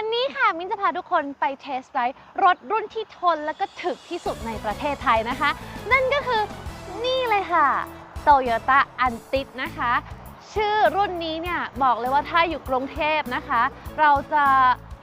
วันนี้ค่ะมิ้นจะพาทุกคนไปเทสไ i ด์รถรุ่นที่ทนและก็ถึกที่สุดในประเทศไทยนะคะ นั่นก็คือนี่เลยค่ะ Toyota a n t i นะคะ ชื่อรุ่นนี้เนี่ยบอกเลยว่าถ้าอยู่กรุงเทพนะคะ เราจะ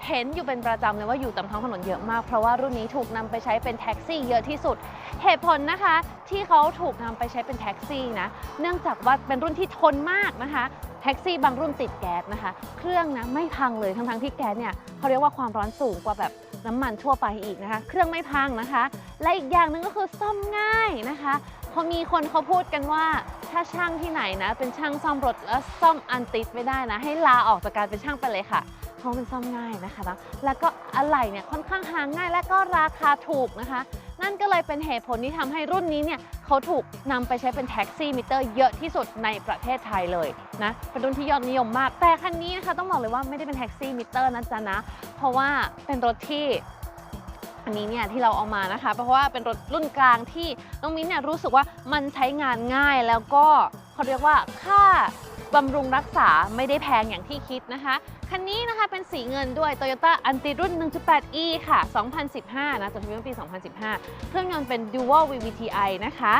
เห็นอยู่เป็นประจำเลยว่าอยู่ตามท้องถนนเยอะมาก เพราะว่ารุ่นนี้ถูกนำไปใช้เป็นแท็กซี่เยอะที่สุด เหตุผลนะคะ ที่เขาถูกนำไปใช้เป็นแท็กซี่นะ เนื่องจากว่าเป็นรุ่นที่ทนมากนะคะ แท็กซี่บางรุ่นติดแก๊สนะคะ เครื่องนะไม่พังเลยทั้งๆที่แก๊สเนี่ยเขาเรียกว่าความร้อนสูงกว่าแบบน้ำมันทั่วไปอีกนะคะ เครื่องไม่พังนะคะ และอีกอย่างหนึ่งก็คือซ่อมง่ายนะคะพอมีคนเขาพูดกันว่าถ้าช่างที่ไหนนะ เป็นช่างซ่อมรถแล้วซ่อมอันติดไม่ได้นะ ให้ลาออกจากการเป็นช่างไปเลยค่ะเพราะมันซ่อมง่ายนะคะนะแล้วก็อะไหล่เนี่ยค่อนข้างหาง่ายและก็ราคาถูกนะคะ นั่นก็เลยเป็นเหตุผลที่ทำให้รุ่นนี้เนี่ยเขาถูกนำไปใช้เป็นแท็กซี่มิเตอร์เยอะที่สุดในประเทศไทยเลยนะเป็นรุ่นที่ยอดนิยมมาก แต่คันนี้นะคะต้องบอกเลยว่าไม่ได้เป็นแท็กซี่มิเตอร์นะจ๊ะนะ เพราะว่าเป็นรถที่อันนี้เนี่ยที่เราเอามานะคะ เพราะว่าเป็นรถรุ่นกลางที่น้องมิ้นเนี่ยรู้สึกว่ามันใช้งานง่ายแล้วก็เขาเรียกว่าค่า บำรุงรักษาไม่ได้แพงอย่างที่คิดนะคะ คันนี้นะคะเป็นสีเงินด้วย Toyota a n t i รุ่น 1.8e ค่ะ 2015 นะจดทะเบียนปี 2015 เครื่องยนต์เป็น Dual VVTi นะคะ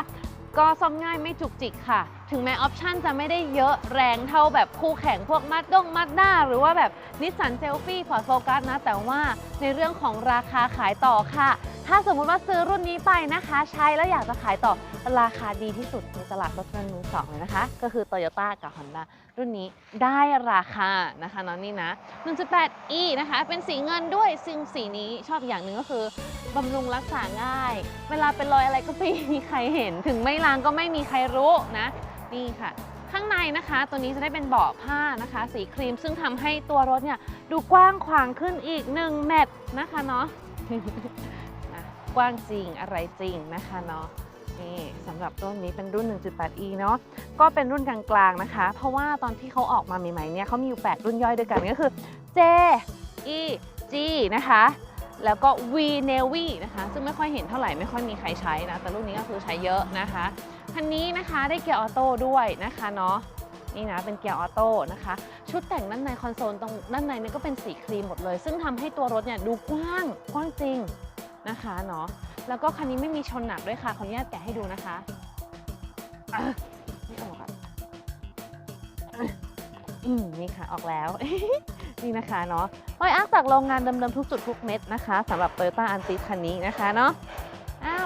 ก็ซ่อมง่ายไม่จุกจิกค่ะถึงแม้ออปชันจะไม่ได้เยอะแรงเท่าแบบคู่แข่งพวกมาดงมาด้าหรือว่าแบบนิสสันเซลฟี่พอร์ตโฟกัสนะ แต่ว่าในเรื่องของราคาขายต่อค่ะ ถ้าสมมุติว่าซื้อรุ่นนี้ไปนะคะ ใช้แล้วอยากจะขายต่อราคาดีที่สุดในตลาดรถยนต์มือสองเลยนะคะ ก็คือ Toyota กับ Honda รุ่นนี้ได้ราคานะคะน้องนี่นะ 1.8e นะคะ เป็นสีเงินด้วยซึ่งสีนี้ชอบอย่างหนึ่งก็คือบำรุงรักษาง่าย เวลาเป็นรอยอะไรก็ไม่มีใครเห็น ถึงไม่ล้างก็ไม่มีใครรู้นะ นี่ค่ะ ข้างในนะคะตัวนี้จะได้เป็นเบาะผ้านะคะ สีครีมซึ่งทำให้ตัวรถเนี่ยดูกว้างขวางขึ้นอีก1เมตรนะคะเนาะนะกว้างจริงอะไรจริงนะคะเนาะนี่สำหรับรุ่นนี้เป็นรุ่น 1.8e เนาะก็เป็นรุ่นกลางๆนะคะ เพราะว่าตอนที่เขาออกมาใหม่ๆเนี่ยเขามีอยู่ 8 รุ่นย่อยด้วยกันก็คือ J E G นะคะแล้วก็ V Navy นะคะ ซึ่งไม่ค่อยเห็นเท่าไหร่ไม่ค่อยมีใครใช้นะ แต่รุ่นนี้ก็คือใช้เยอะนะคะ คันนี้นะคะได้เกียร์ออโต้ด้วยนะคะเนาะนี่นะเป็นเกียร์ออโต้นะคะ ชุดแต่งด้านในคอนโซลตรงด้านในนี่ก็เป็นสีครีมหมดเลย ซึ่งทำให้ตัวรถเนี่ยดูกว้างกว้างจริงนะคะเนาะแล้วก็คันนี้ไม่มีชนหนักด้วยค่ะขออนุญาตแกะให้ดูนะคะอะไม่ออกอะอืมนี่ค่ะออกแล้วนี่นะคะเนาะรอยอักจากโรงงานเดิมๆทุกจุดทุกเม็ดนะคะสำหรับ Toyota a n t i คันนี้นะคะเนาะ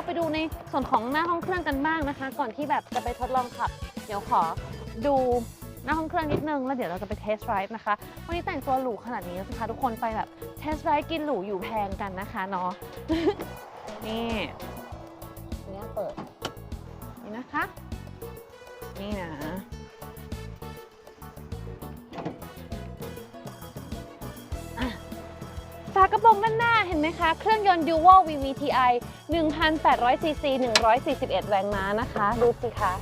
อ้าไปดูในส่วนของหน้าห้องเครื่องกันบ้างนะคะ ก่อนที่แบบจะไปทดลองขับ เดี๋ยวขอดูหน้าห้องเครื่องนิดนึง แล้วเดี๋ยวเราจะไปเทสไรด์นะคะวันนี้แต่งตัวหรูขนาดนี้จะพาทุกคนไปแบบเทสไรด์กินหรูอยู่แพงกันนะคะเนาะนี่นี่เปิดนี่นะคะ นี่นะอะฝากระโปรงด้านหน้าเห็นไหมคะ เครื่องยนต์ Dual VVTi 1,800 cc 141 แรงม้านะคะ ดูสิคะ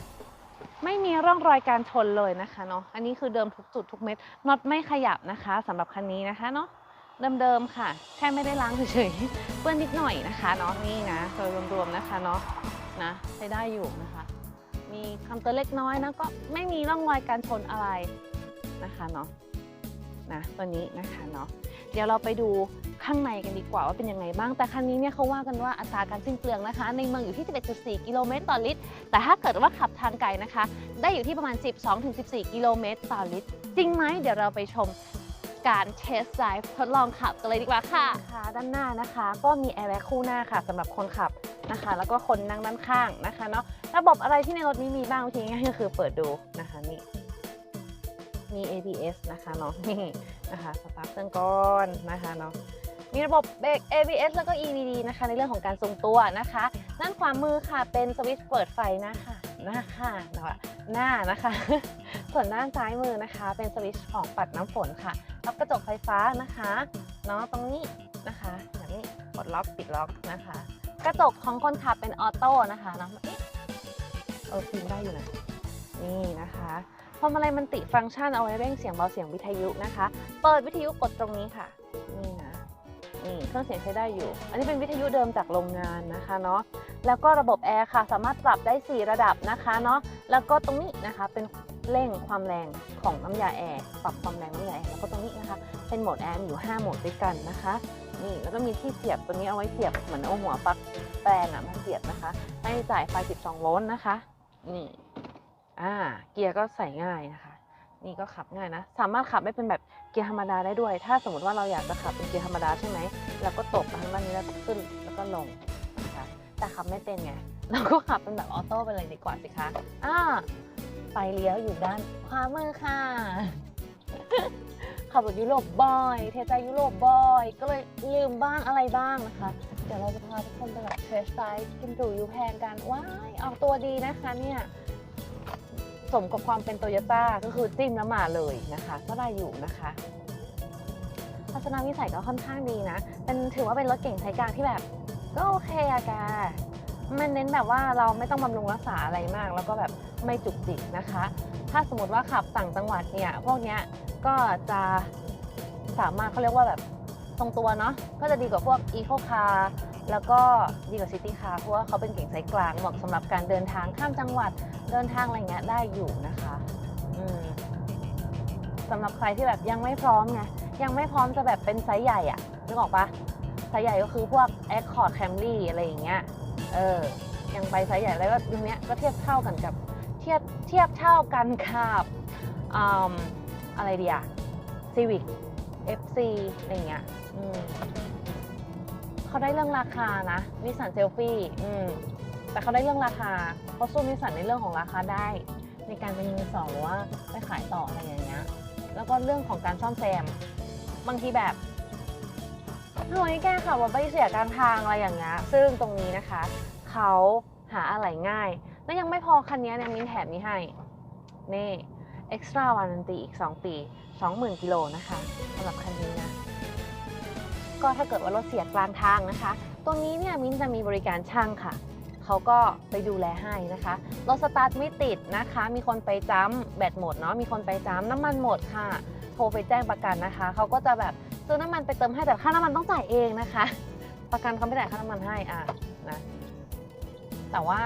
ไม่มีร่องรอยการชนเลยนะคะเนาะ อันนี้คือเดิมทุกจุดทุกเม็ด น็อตไม่ขยับนะคะสำหรับคันนี้นะคะเนาะ เดิมๆค่ะ แค่ไม่ได้ล้างเฉยๆ เปื้อนนิดหน่อยนะคะเนาะ นี่นะ โดยรวมๆนะคะเนาะ นะใช้ได้อยู่นะคะ มีคำเตือนเล็กน้อยนะก็ไม่มีร่องรอยการชนอะไรนะคะเนาะ นะตัวนี้นะคะเนาะ ดี๋ยวเราไปดูข้างในกันดีกว่าว่าเป็นยังไงบ้าง แต่คันนี้เนี่ยเขาว่ากันว่าอัตราการสิ้นเปลืองนะคะ ในเมืองอยู่ที่ 11.4 กิโลเมตรต่อลิตร แต่ถ้าเกิดว่าขับทางไกลนะคะ ได้อยู่ที่ประมาณ 12-14 กิโลเมตรต่อลิตร จริงไหมเดี๋ยวเราไปชมการเทสไดฟ์ทดลองขับกันเลยดีกว่าค่ะ ค่ะ ด้านหน้านะคะ ก็มีแอร์แบ็กคู่หน้าค่ะสำหรับคนขับนะคะ แล้วก็คนนั่งด้านข้างนะคะเนาะ ระบบอะไรที่ในรถนี้มีบ้างวิธีง่ายก็คือเปิดดูนะคะนี่ มี ABS นะคะเนาะนี่นะคะสตาร์ทเครื่องก่อนนะคะเนาะมีระบบเบรก ABS แล้วก็ EVD นะคะ ในเรื่องของการทรงตัวนะคะด้านขวามือค่ะเป็นสวิตช์เปิดไฟน้าค่ะหน้าค่ะหน้านะคะ ส่วนด้านซ้ายมือนะคะ เป็นสวิตช์ของปัดน้ำฝนค่ะรับกระจกไฟฟ้านะคะเนาะตรงนี้นะคะอย่างนี้กดล็อกปิดล็อกนะคะ กระจกของคนขับเป็นออโต้นะคะเนาะเอ๊ะเออฟิล์มได้อยู่นะนี่นะคะ พวงมาลัยมันติฟังก์ชันเอาไว้เร่งเสียงเบาเสียงวิทยุนะคะ เปิดวิทยุกดตรงนี้ค่ะ นี่นะ นี่เครื่องเสียงใช้ได้อยู่ อันนี้เป็นวิทยุเดิมจากโรงงานนะคะเนาะ แล้วก็ระบบแอร์ค่ะ สามารถปรับได้ 4 ระดับนะคะเนาะ แล้วก็ตรงนี้นะคะเป็นเร่งความแรงของน้ำยาแอร์ ปรับความแรงน้ำยาแอร์ แล้วก็ตรงนี้นะคะ เป็นโหมดแอร์มีอยู่ 5 โหมดด้วยกันนะคะ นี่แล้วก็มีที่เสียบตัวนี้เอาไว้เสียบเหมือนเอาหัวปลั๊กแปลงอะมาเสียบนะคะ ให้จ่ายไฟ 12 โวลต์นะคะ นี่ อ่า เกียร์ก็ใส่ง่ายนะคะ นี่ก็ขับง่ายนะ สามารถขับได้เป็นแบบเกียร์ธรรมดาได้ด้วย ถ้าสมมติว่าเราอยากจะขับเป็นเกียร์ธรรมดาใช่ไหมเราก็ตกทางด้านนี้แล้วก็ขึ้นแล้วก็ลงนะคะ แต่ขับไม่เป็นไง เราก็ขับเป็นแบบออโต้ไปเลยดีกว่าสิคะ อ่า ไฟเลี้ยวอยู่ด้านขวามือค่ะ ขับรถยุโรปบ่อย เทใจยุโรปบ่อย ก็เลยลืมบ้างอะไรบ้างนะคะ เดี๋ยวเราจะพาทุกคนไปแบบเทสไ i กินหรูยูแพงกัน ว้าย ออกตัวดีนะคะเนี่ย สมกับความเป็นโตโยต้าก็คือจิ้มแล้วมาเลยนะคะ ก็ได้อยู่นะคะทัศนวิสัยก็ค่อนข้างดีนะ เป็นถือว่าเป็นรถเก่งใช้กลางที่แบบ ก็โอเคอะแกมันเน้นแบบว่าเราไม่ต้องบำรุงรักษาอะไรมาก แล้วก็แบบไม่จุกจิกนะคะ ถ้าสมมติว่าขับต่างจังหวัดเนี่ย พวกเนี้ยก็จะสามารถเขาเรียกว่าแบบทรงตัวเนาะ ก็จะดีกว่าพวก Eco Car แล้วก็ดีกว่า City Car เพราะว่าเขาเป็นเก่งไซส์กลางเหมาะสำหรับการเดินทางข้ามจังหวัด เดินทางอะไรเงี้ยได้อยู่นะคะอืมสำหรับใครที่แบบยังไม่พร้อมไงยังไม่พร้อมจะแบบเป็นไซส์ใหญ่อะนึกออกปะไซส์ใหญ่ก็คือพวก Accord Camry อะไรอย่างเงี้ยเออยังไปไซส์ใหญ่แล้วก็ตรงเนี้ยก็เทียบเท่ากันกับเทียบเทียบเท่ากันกับอืมอะไรดีอะ Civic FC อะไรเงี้ยอืมเขาได้เรื่องราคานะนิสสันเซลฟี่อืม แต่เขาได้เรื่องราคาเขาสู้นิสสันในเรื่องของราคาได้ ในการเป็นมือสองหรือว่าไปขายต่ออะไรอย่างเงี้ยแล้วก็เรื่องของการซ่อมแซมบางทีแบบเฮ้ยแกขับรถไปเสียกลางทางอะไรอย่างเงี้ยซึ่งตรงนี้นะคะเขาหาอะไหล่ง่าย แล้วยังไม่พอคันนี้เนี่ยมินแถมนี้ให้ นี่ extra warranty อีก 2 ปี 20,000 กิโลนะคะสำหรับคันนี้นะ ก็ถ้าเกิดว่ารถเสียกลางทางนะคะ ตัวนี้เนี่ยมินจะมีบริการช่างค่ะ เขาก็ไปดูแลให้นะคะรถสตาร์ทไม่ติดนะคะ มีคนไปจ้ำแบตหมดเนาะมีคนไปจ้ำน้ำมันหมดค่ะ โทรไปแจ้งประกันนะคะเขาก็จะแบบซื้อน้ำมันไปเติมให้แต่ค่าน้ำมันต้องจ่ายเองนะคะ ประกันเขาไม่จ่ายค่าน้ำมันให้อะนะแต่ว่า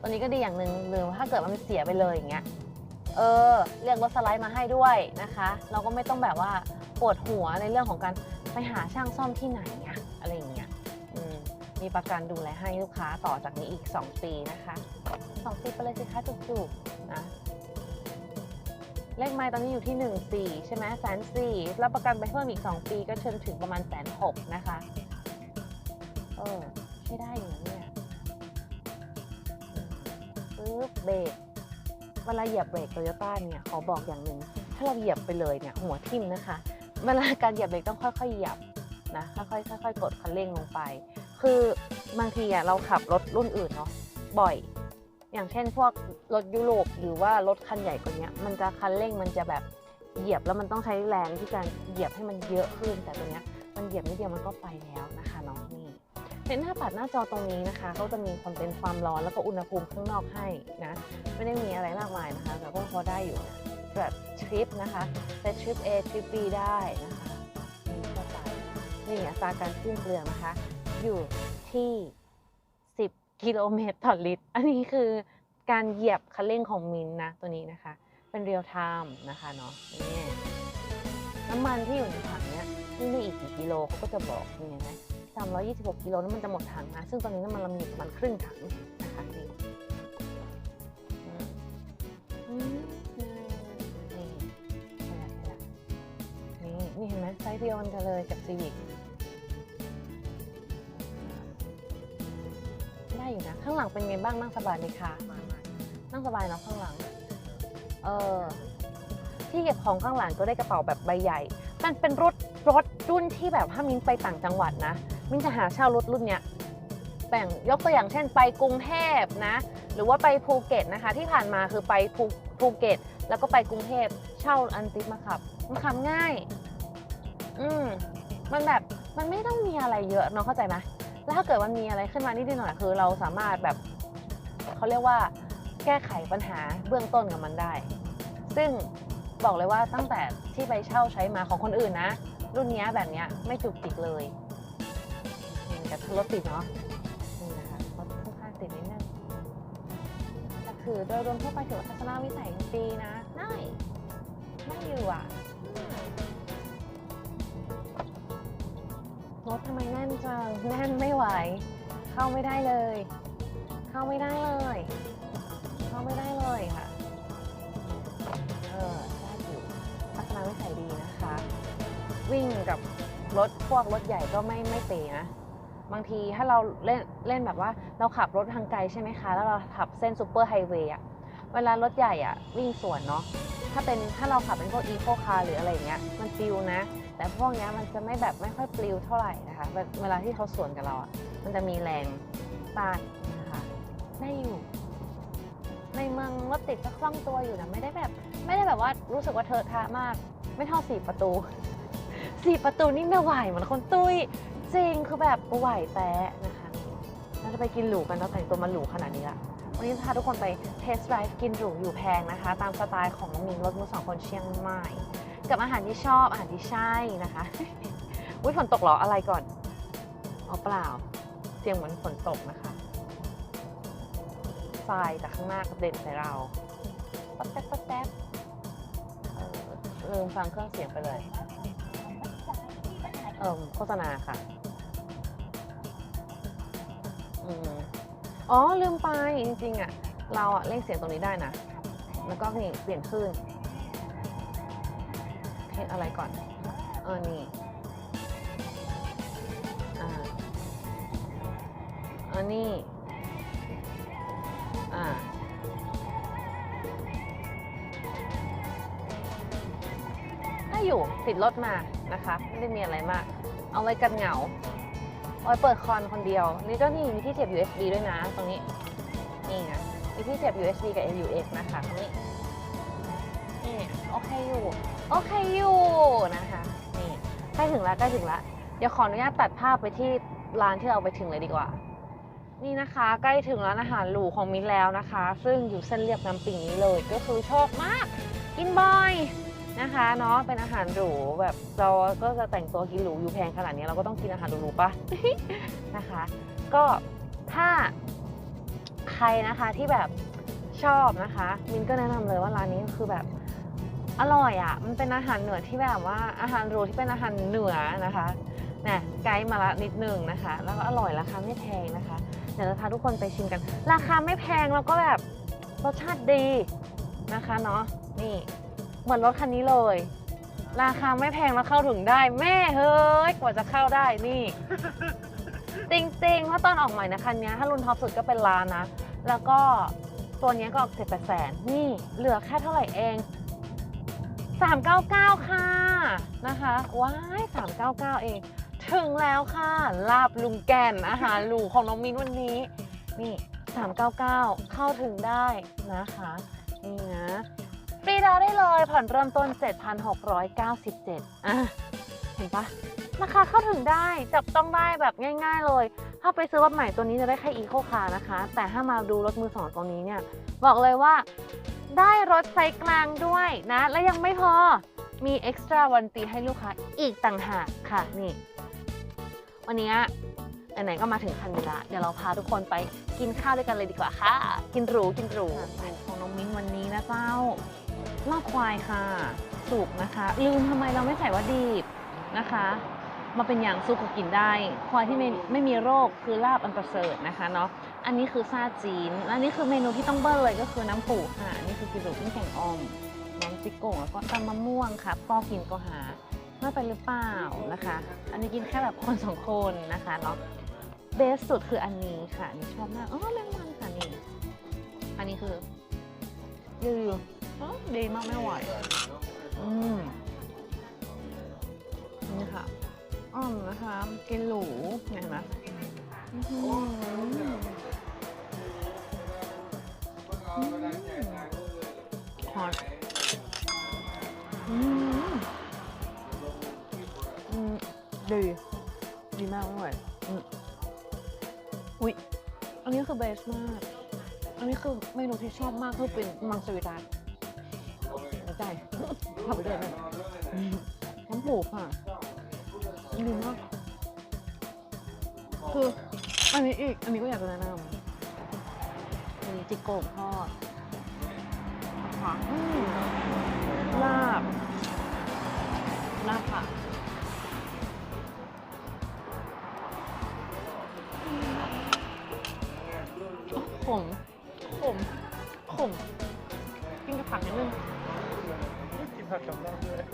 ตัวนี้ก็ดีอย่างหนึ่งหรือถ้าเกิดมันเสียไปเลยอย่างเงี้ยเออเรียกรถสไลด์มาให้ด้วยนะคะ เราก็ไม่ต้องแบบว่าปวดหัวในเรื่องของการไปหาช่างซ่อมที่ไหนอะอะไรอย่างเงี้ย มมีประกันดูแลให้ลูกค้าต่อจากนี้อีก 2 ปีนะคะ 2 ปีไปเลยสิคะจุกๆนะเลขไม้ตอนนี้อยู่ที่ 1 4 ใช่ไหมแสนสี่รับประกันไปเพิ่มอีก 2 ปีก็เชิญถึงประมาณแสนหกนะคะเออใช้ได้อยู่นะเนี่ยปึ๊บเบรกเวลาเหยียบเบรกโตโยต้าเนี่ยขอบอกอย่างหนึ่งถ้าเราเหยียบไปเลยเนี่ยหัวทิ่มนะคะ เวลาการเหยียบเบรกต้องค่อยๆเหยียบนะค่อยๆค่อยๆกดคันเร่งลงไป คือบางทีอะเราขับรถรุ่นอื่นเนาะบ่อย อย่างเช่นพวกรถยุโรปหรือว่ารถคันใหญ่กว่านี้มันจะคันเร่งมันจะแบบเหยียบแล้วมันต้องใช้แรงที่การเหยียบให้มันเยอะขึ้นแต่ตัวเนี้ยมันเหยียบนิดเดียวมันก็ไปแล้วนะคะเนาะนี่เห็นหน้าปัดหน้าจอตรงนี้นะคะเขาจะมีความเป็นความร้อนแล้วก็อุณหภูมิข้างนอกให้นะไม่ได้มีอะไรมากมายนะคะแต่ก็พอได้อยู่แบบทริปนะคะแต่ทริป A ทริป B ได้นะคะนี่เข้าไปนี่อัตราการสิ้นเปลือนะคะ อยู่ที่ 10 กิโลเมตรต่อลิตร อันนี้คือการเหยียบคันเร่งของมินนะตัวนี้นะคะ เป็นเรียลไทม์นะคะเนาะนี่น้ำมันที่อยู่ในถังเนี้ยวิ่งได้อีกกี่กิโลเขาก็จะบอกนี่เห็นไหม326กิโลน้ำมันจะหมดถังนะ ซึ่งตอนนี้น้ำมันเรามีอยู่ประมาณครึ่งถังนะคะนี่นี่นี่นี่นี่เห็นไหมไซส์เดียวกันกันเลยกับซีวิก อยู่นะ ข้างหลังเป็นไงบ้างนั่งสบายไหมคะนั่งสบายเนาะข้างหลัง เออที่เก็บของข้างหลังก็ได้กระเป๋าแบบใบใหญ่ มันเป็นรถรถรุ่นที่แบบถ้ามิ้นไปต่างจังหวัดนะ มิ้นจะหาเช่ารถรุ่นเนี้ยแบ่งยกตัวอย่างเช่นไปกรุงเทพนะ หรือว่าไปภูเก็ตนะคะ ที่ผ่านมาคือไปภูภูเก็ต แล้วก็ไปกรุงเทพเช่าอันติดมาขับ มันขับง่าย อืมมันแบบมันไม่ต้องมีอะไรเยอะเนาะเข้าใจไหม แล้วถ้าเกิดมันมีอะไรขึ้นมานิดหน่อยคือเราสามารถแบบเขาเรียกว่าแก้ไขปัญหาเบื้องต้นกับมันได้ ซึ่งบอกเลยว่าตั้งแต่ที่ไปเช่าใช้มาของคนอื่นนะ รุ่นนี้แบบนี้ไม่จุกจิกเลยแต่รถติดเนาะนี่นะคะรถค่อนข้างติดนิดนึงแต่คือโดยรวมทั่วไปถือว่าทัศนวิสัยดีนะน่าได้ได้อยู่อะ ถทำไมแน่นจังแน่นไม่ไหว เข้าไม่ได้เลย เข้าไม่ได้เลย เข้าไม่ได้เลยค่ะ เออได้อยู่ลักษณะวิสัยดีนะคะ วิ่งกับรถพวกรถใหญ่ก็ไม่ไม่เป๋นะ บางทีถ้าเราเล่นเล่นแบบว่าเราขับรถทางไกลใช่ไหมคะ แล้วเราขับเส้นซูเปอร์ไฮเวย์อะ เวลารถใหญ่อะวิ่งสวนเนาะถ้าเป็นถ้าเราขับเป็นพวกอีโคคาร์หรืออะไรเงี้ยมันปลิวนะ แต่พวกเนี้ยมันจะไม่แบบไม่ค่อยปลิวเท่าไหร่นะคะเวลาที่เขาสวนกับเราอะมันจะมีแรงต้านนะคะได้อยู่ ในเมืองรถติดก็คล่องตัวอยู่นะไม่ได้แบบ ไม่ได้แบบว่ารู้สึกว่าเธอะทะมาก ไม่เท่าสี่ประตูสี่ประตูนี่ไม่ไหวเหมือนคนตุ้ยจริงคือแบบไหวแต้นะคะเราจะไปกินหรูกันเราแต่งตัวมาหรูขนาดนี้ละ วันนี้จะพาทุกคนไปเทสไ i ฟ์กินหรูอยู่แพงนะคะ ตามสไตล์ของน้องมิงรถมือสองคนเชียงใหม่ กับอาหารที่ชอบอาหารที่ใช่นะคะอุ้ยฝนตกเหรออะไรก่อนอ๋อเปล่า เสียงเหมือนฝนตกนะคะทรายจากข้างหน้ากระเด็นใส่เราป๊บแป๊บป๊บแป๊บลืมฟังเครื่องเสียงไปเลยเออโฆษณาค่ะ อืม อ๋อลืมไปจริงๆอะเราอะเล่นเสียงตรงนี้ได้นะ แล้วก็นี่เปลี่ยนคลื่นเพลงอะไรก่อน เออนี่อ่าเออนี่อ่าถ้าอยู่ติดรถมานะคะ ไม่ได้มีอะไรมาก เอาไว้กันเหงา เอาไว้เปิดคอนคนเดียว นี่ก็นี่มีที่เสียบ USB ด้วยนะ ตรงนี้ นี่ไงมีที่เสียบ USB กับ AUX นะคะตรงนี้ นี่โอเคอยู่โอเคอยู่นะคะ นี่ใกล้ถึงแล้วใกล้ถึงแล้วเดี๋ยวขออนุญาตตัดภาพไปที่ร้านที่เราไปถึงเลยดีกว่า นี่นะคะ ใกล้ถึงร้านอาหารหรูของมิ้นแล้วนะคะ ซึ่งอยู่เส้นเรียบน้ำปิงนี้เลย ก็คือชอบมาก กินบ่อย นะคะเนาะเป็นอาหารหรูแบบเราก็จะแต่งตัวกินหรูอยู่แพงขนาดนี้เราก็ต้องกินอาหารหรูๆปะ นะคะ ก็ถ้าใครนะคะที่แบบชอบนะคะ มินก็แนะนำเลยว่าร้านนี้คือแบบอร่อยอะ่ะ มันเป็นอาหารเหนือที่แบบว่าอาหารหรูที่เป็นอาหารเหนือนะคะนี่ยไกด์มาละนิดนึงนะคะ แล้วก็อร่อยราคาไม่แพงนะคะเดี๋ยวจะพาทุกคนไปชิมกัน ราคาไม่แพงแล้วก็แบบรสชาติดีนะคะเนาะนี่ เหมือนรถคันนี้เลย ราคาไม่แพงแล้วเข้าถึงได้ แม่เฮ้ยกว่าจะเข้าได้นี่ จริงๆเพราะตอนออกใหม่นะคันนี้ถ้ารุ่นท็อปสุดก็เป็นล้านนะ แล้วก็ตัวนี้ก็ออกเจ็ดแปดแสนนี่เหลือแค่เท่าไหร่เอง399 ค่ะนะคะว้าย399 เอง ถึงแล้วค่ะ ลาบลุงแก่นอาหารหรูของน้องมินวันนี้ นี่ 399 เข้าถึงได้นะคะ นี่นะ ฟรีดาวน์ได้เลยผ่อนเริ่มต้น 7,697อะเห็นปะราคาเข้าถึงได้จับต้องได้แบบง่าย ๆเลย ถ้าไปซื้อรถใหม่ตัวนี้จะได้แค่อีโคคาร์นะคะ แต่ถ้ามาดูรถมือสองตัวนี้เนี่ย บอกเลยว่าได้รถไซส์กลางด้วยนะ และยังไม่พอมีเอ็กซ์ตร้าวันตีให้ลูกค้าอีกต่างหากค่ะนี่ วันนี้ไหนๆก็มาถึงคันนี้ละเดี๋ยวเราพาทุกคนไปกินข้าวด้วยกันเลยดีกว่าค่ะ กินหรูกินหรูของน้องมิ้นวันนี้นะเจ้า ลาบควายค่ะ สุกนะคะ ลืมทำไมเราไม่ใส่ว่าดีบนะคะ มาเป็นอย่างสุกก็กินได้ ควายที่ไม่ไม่มีโรคคือลาบอันประเสริฐนะคะเนาะอันนี้คือซาจีนและนนี้คือเมนูที่ต้องเบิ้ลเลยก็คือน้ำปูค่ะอันนี่คือกินหรูขึ้นแข่งออมน้ำจิกโก่งแล้วก็ตำมะม่วงค่ะปอกินก็หาไม่ไปหรือเปล่านะคะ อันนี้กินแค่แบบคนสองคนนะคะเนาะเบสสุดคืออันนี้ค่ะอันนี่ชอบมากอ๋อแมงมันค่ะนี่อันนี้คือยืออ๋อ ดีมากไม่ไหวอืมนี่ค่ะอ่อมนะคะกินหรูเห็นไหมอื้อหืออืมฮอตอืมอืมดีดีมากไม่ไหวอืมอุ๊ยอันนี้คือเบสมาก อันนี้คือเมนูที่ชอบมากคือเป็นมังสวิรัต ใจขับไปเดินเลยน้ำปูค่ะดีมากคืออันนี้อีก อันนี้ก็อยากจะแนะนำอันนี้จิโกะทอดค่ะอืมลาบลาบค่ะขมขมขมกินกับผักนิดนึงกิน ผักกับเราด้วย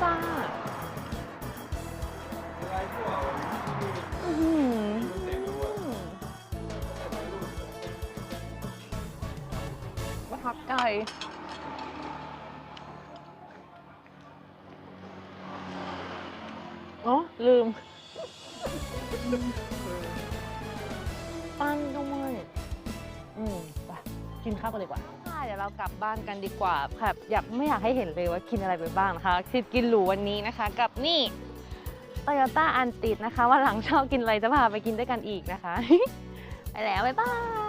ซ่าอื้อหือประทับใจ อ๋อ ลืม ปั้นด้วยอืม กินข้าวกันดีกว่าค่ะเดี๋ยวเรากลับบ้านกันดีกว่าแบบอยากไม่อยากให้เห็นเลยว่ากินอะไรไปบ้างนะคะทริปกินหรูวันนี้นะคะ กับนี่โตโยต้าอันติดนะคะว่าหลังชอบกินอะไรจะพาไปกินด้วยกันอีกนะคะ ไปแล้วบ๊ายบาย